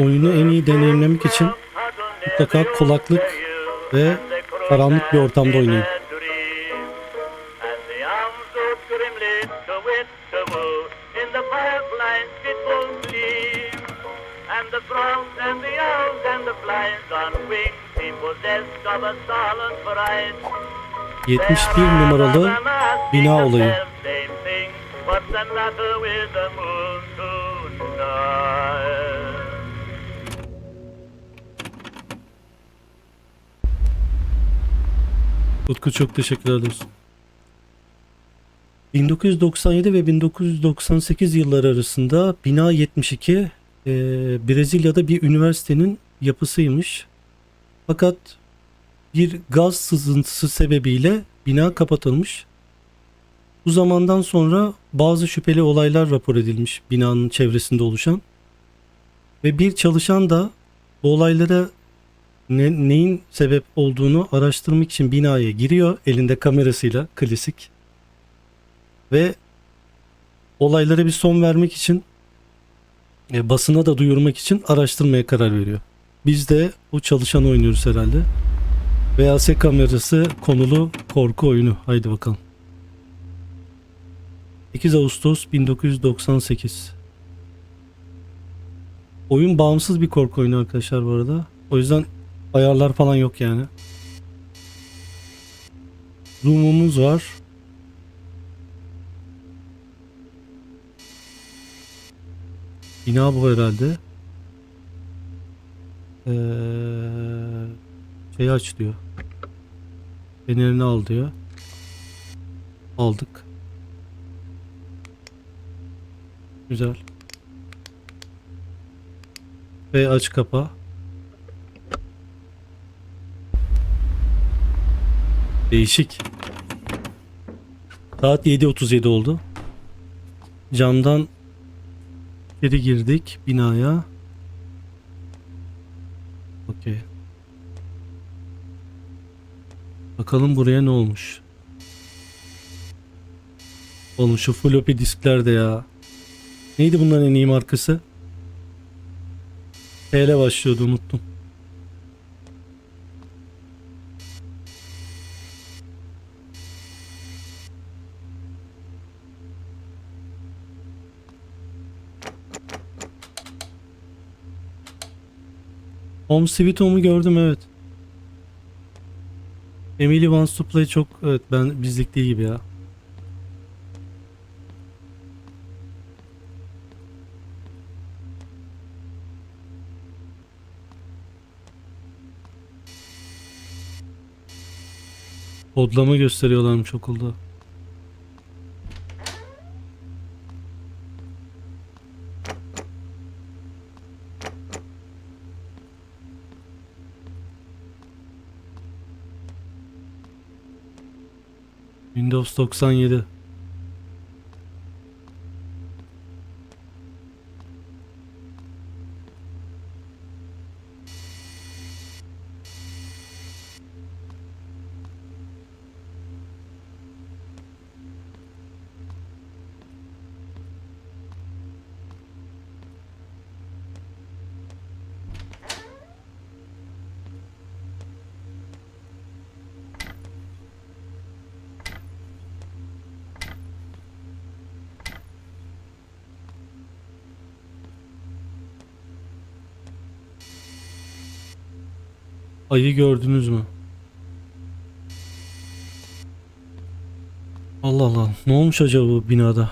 oyunu en iyi deneyimlemek için mutlaka kulaklık ve karanlık bir ortamda oynayın. And the frogs and Utku çok teşekkürler dostum. 1997 ve 1998 yılları arasında Bina 72 e, Brezilya'da bir üniversitenin yapısıymış. Fakat bir gaz sızıntısı sebebiyle bina kapatılmış. Bu zamandan sonra bazı şüpheli olaylar rapor edilmiş binanın çevresinde oluşan. Ve bir çalışan da bu olaylara ne- neyin sebep olduğunu araştırmak için binaya giriyor elinde kamerasıyla klasik ve olaylara bir son vermek için e, basına da duyurmak için araştırmaya karar veriyor. Biz de o çalışan oynuyoruz herhalde. VHS kamerası konulu korku oyunu. Haydi bakalım. 8 Ağustos 1998 Oyun bağımsız bir korku oyunu arkadaşlar bu arada. O yüzden ayarlar falan yok yani. Zoom'umuz var. Bina bu herhalde. Ee, şeyi aç diyor. Fenerini al diyor. Aldık. Güzel. Ve aç kapa. Değişik. Saat 7.37 oldu. Camdan içeri girdik binaya. Okey. Bakalım buraya ne olmuş. Oğlum şu floppy diskler de ya. Neydi bunların en iyi markası? P ile başlıyordu unuttum. Home Sweet gördüm evet. Emily Wants to Play çok evet ben bizlik değil gibi ya. Kodlama gösteriyorlarmış okulda. 97. Ayı gördünüz mü? Allah Allah. Ne olmuş acaba bu binada?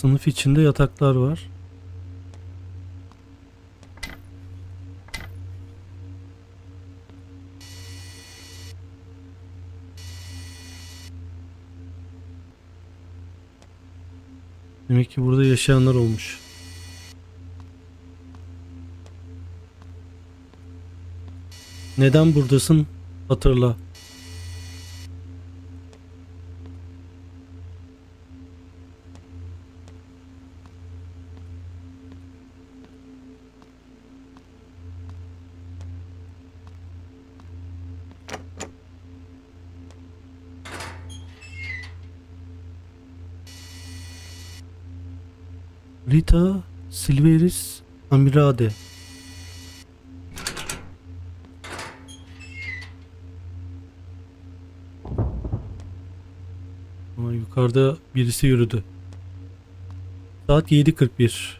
Sınıf içinde yataklar var. Demek ki burada yaşayanlar olmuş. Neden buradasın? Hatırla. Rita Silveris Amirade. Aa, yukarıda birisi yürüdü. Saat 7.41.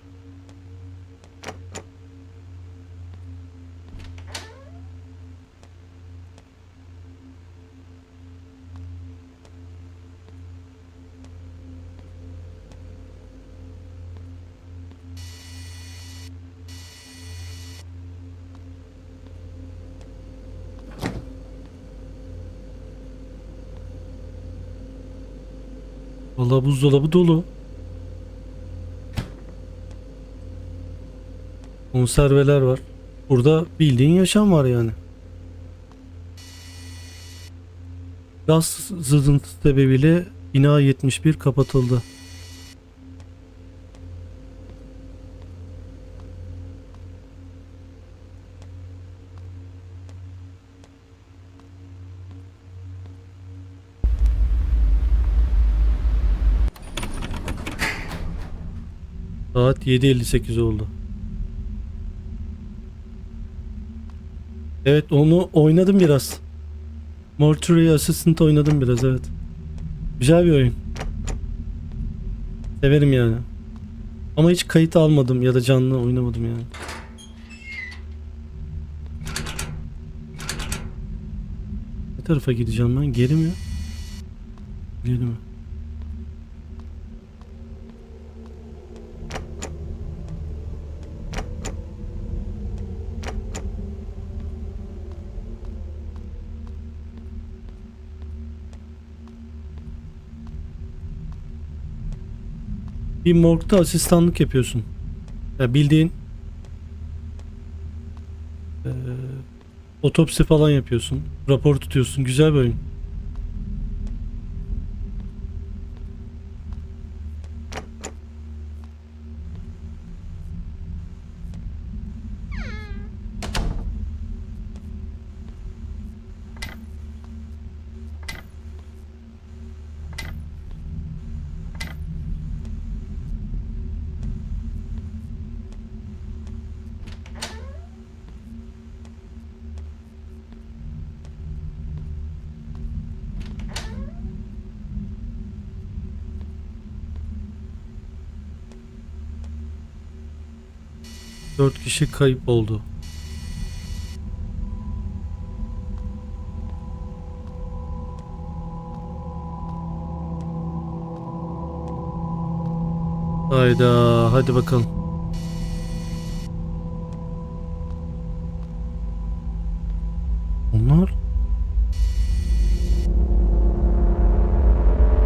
Vallahi buzdolabı dolu. Konserveler var. Burada bildiğin yaşam var yani. Gaz sızıntısı sebebiyle bina 71 kapatıldı. Saat 7.58 oldu. Evet onu oynadım biraz. Mortuary Assistant oynadım biraz evet. Güzel bir oyun. Severim yani. Ama hiç kayıt almadım ya da canlı oynamadım yani. Ne tarafa gideceğim ben? Geri mi? Geri mi? Bir morgda asistanlık yapıyorsun. Ya bildiğin eee, otopsi falan yapıyorsun. Rapor tutuyorsun. Güzel bir. Dört kişi kayıp oldu. Hayda hadi bakalım. Onlar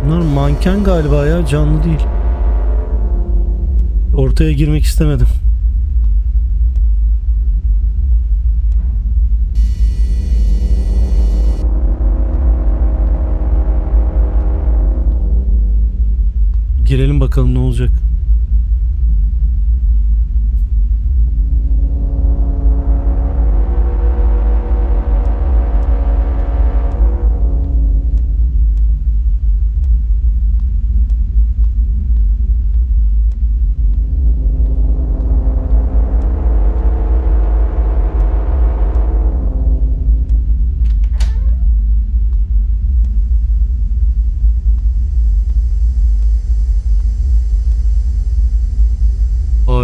Bunlar manken galiba ya canlı değil. Ortaya girmek istemedim. Girelim bakalım ne olacak.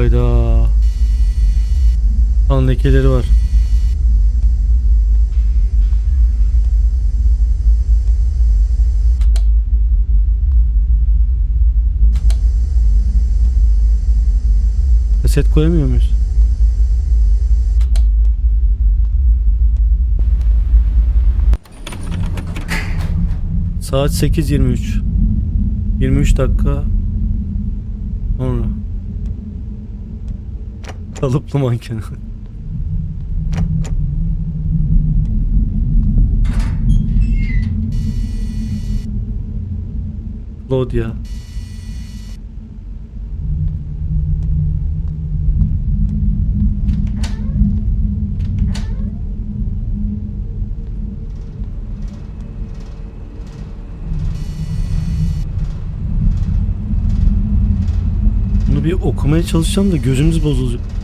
Hayda. Kan lekeleri var. Kaset koyamıyor muyuz? Saat 8.23 23 dakika sonra Kalıplı manken. Load ya. Bunu bir okumaya çalışacağım da gözümüz bozulacak.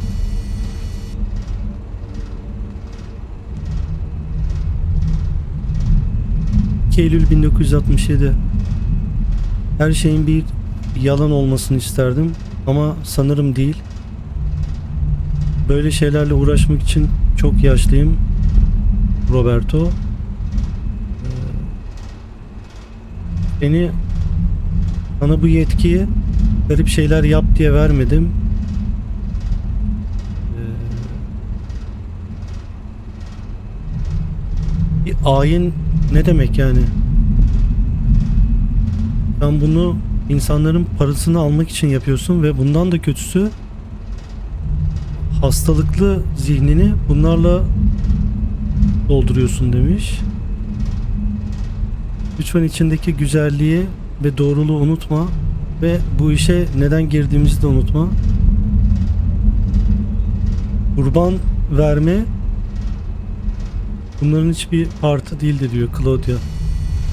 ...2 Eylül 1967... ...her şeyin bir yalan olmasını isterdim... ...ama sanırım değil... ...böyle şeylerle uğraşmak için çok yaşlıyım... ...Roberto... Ee, ...beni... ...sana bu yetkiyi... ...garip şeyler yap diye vermedim... Ee, ...bir ayin ne demek yani? Sen bunu insanların parasını almak için yapıyorsun ve bundan da kötüsü hastalıklı zihnini bunlarla dolduruyorsun demiş. Lütfen içindeki güzelliği ve doğruluğu unutma ve bu işe neden girdiğimizi de unutma. Kurban verme bunların hiçbir parti değildi diyor Claudia.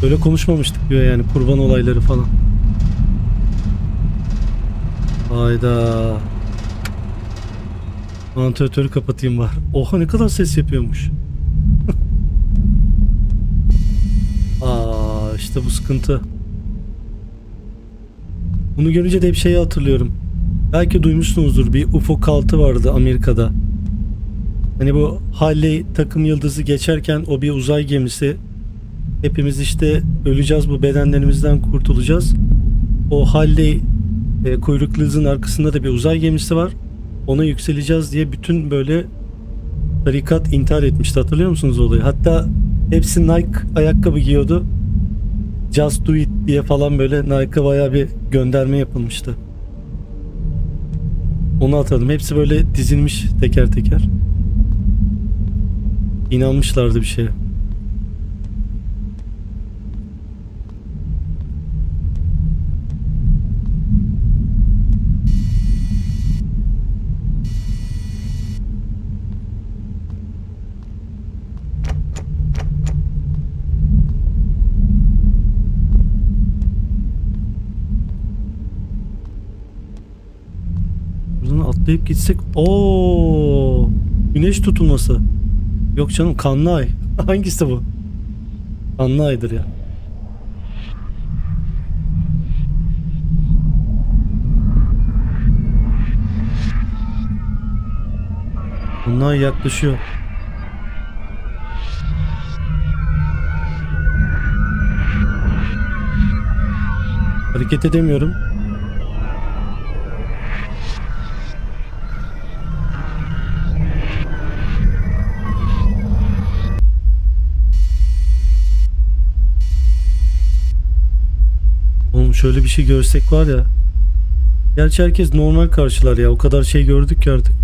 Böyle konuşmamıştık diyor yani kurban olayları falan. Hayda. Vantilatörü kapatayım var. Oha ne kadar ses yapıyormuş. Aa işte bu sıkıntı. Bunu görünce de bir şeyi hatırlıyorum. Belki duymuşsunuzdur bir UFO kaltı vardı Amerika'da. Hani bu Halley takım yıldızı geçerken o bir uzay gemisi. Hepimiz işte öleceğiz bu bedenlerimizden kurtulacağız. O Halley e, kuyruklu hızın arkasında da bir uzay gemisi var. Ona yükseleceğiz diye bütün böyle tarikat intihar etmişti hatırlıyor musunuz olayı? Hatta hepsi Nike ayakkabı giyiyordu. Just do it diye falan böyle Nike'a bayağı bir gönderme yapılmıştı. Onu hatırladım. Hepsi böyle dizilmiş teker teker. İnanmışlardı bir şeye. Atlayıp gitsek o güneş tutulması. Yok canım kanlı ay. Hangisi bu? Kanlı aydır ya. Bunlar yaklaşıyor. Hareket edemiyorum. Şöyle bir şey görsek var ya. Gerçi herkes normal karşılar ya. O kadar şey gördük ki artık.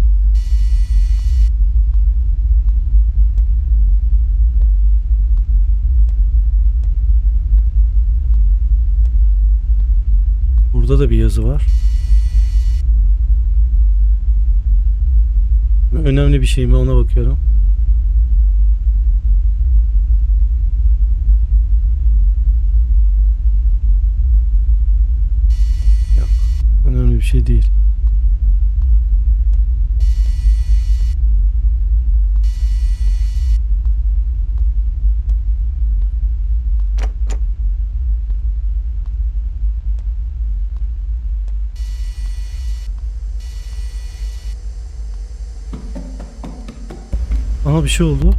Burada da bir yazı var. Önemli bir şey mi ona bakıyorum. Şey değil. Aha bir şey oldu.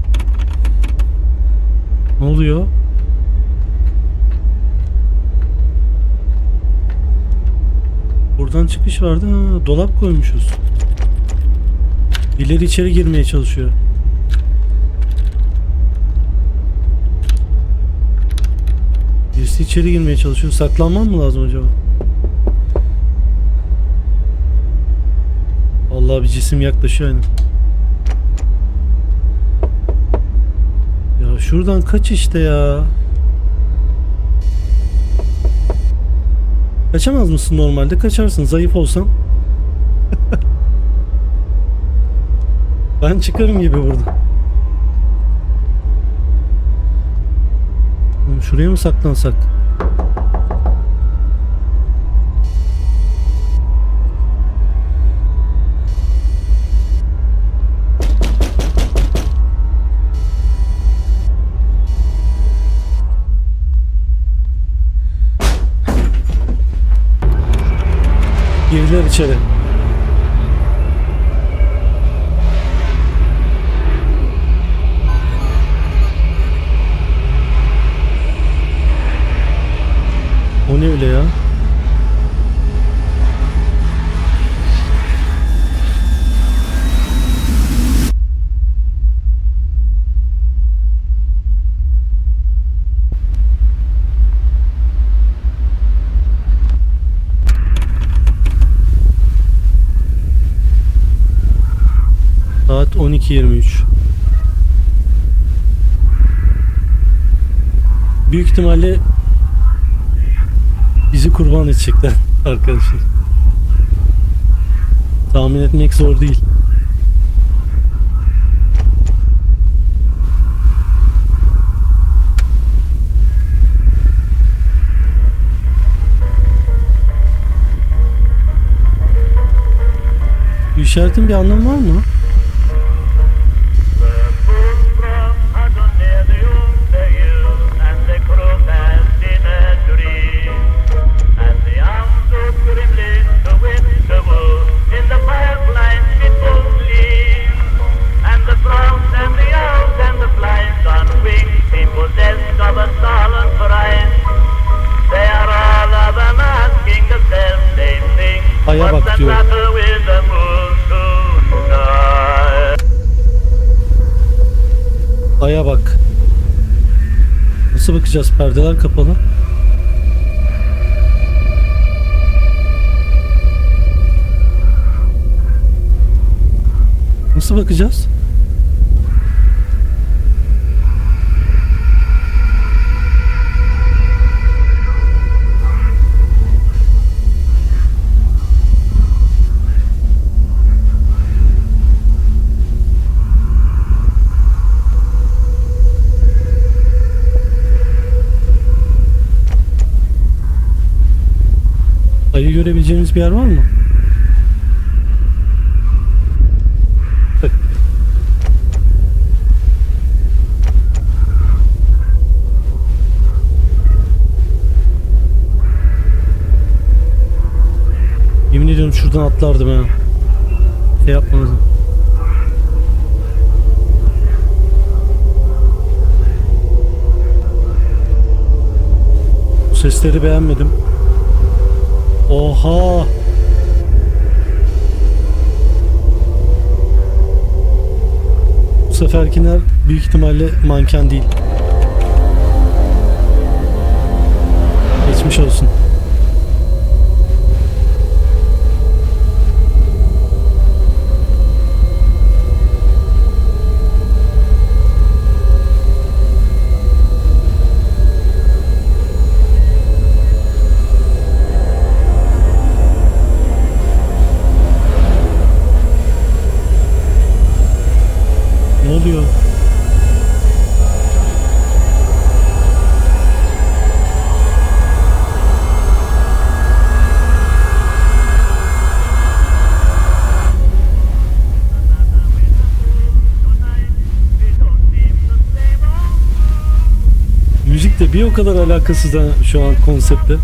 Ne oluyor? Buradan çıkış vardı. Ha, dolap koymuşuz. Birileri içeri girmeye çalışıyor. Birisi içeri girmeye çalışıyor. Saklanmam mı lazım acaba? Allah bir cisim yaklaşıyor yani. Ya şuradan kaç işte ya. Kaçamaz mısın normalde? Kaçarsın. Zayıf olsan. ben çıkarım gibi burada. Şuraya mı saklansak? Girdiler içeri. O ne öyle ya? Saat 12.23. Büyük ihtimalle bizi kurban edecekler arkadaşlar. Tahmin etmek zor değil. İşaretin bir anlamı var mı? Nasıl bakacağız? Perdeler kapalı. Nasıl bakacağız? Görebileceğimiz bir yer var mı? Yemin ediyorum şuradan atlardım ha. Şey yapmadım. Sesleri beğenmedim. Oha! Bu seferkiler büyük ihtimalle manken değil. Geçmiş olsun. De bir o kadar alakasız da şu an konsepte.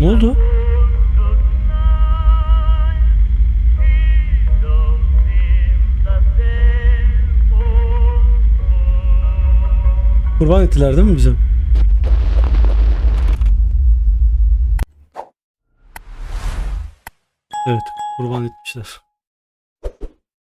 Ne oldu? Kurban ettiler değil mi bize? Evet, kurban etmişler.